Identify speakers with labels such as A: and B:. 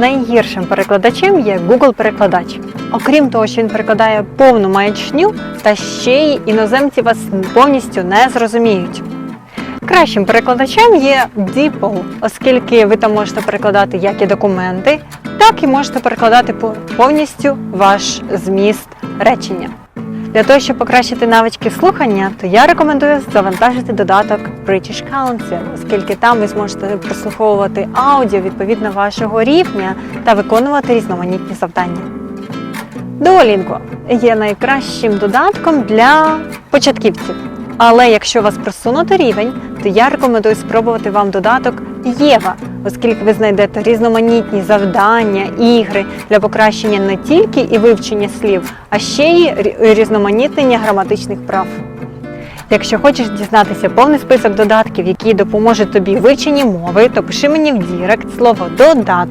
A: найгіршим перекладачем є Google перекладач. Окрім того, що він перекладає повну маячню, та ще й іноземці вас повністю не зрозуміють. Кращим перекладачем є DeepL, оскільки ви там можете перекладати як і документи, так і можете перекладати повністю ваш зміст речення. Для того, щоб покращити навички слухання, то я рекомендую завантажити додаток British Council, оскільки там ви зможете прослуховувати аудіо відповідно вашого рівня та виконувати різноманітні завдання. Duolingo є найкращим додатком для початківців. Але якщо вас просунутий рівень, то я рекомендую спробувати вам додаток Єва, оскільки ви знайдете різноманітні завдання, ігри для покращення не тільки і вивчення слів, а ще й різноманітнення граматичних прав. Якщо хочеш дізнатися повний список додатків, які допоможуть тобі в вивченні мови, то пиши мені в Дірект слово додаток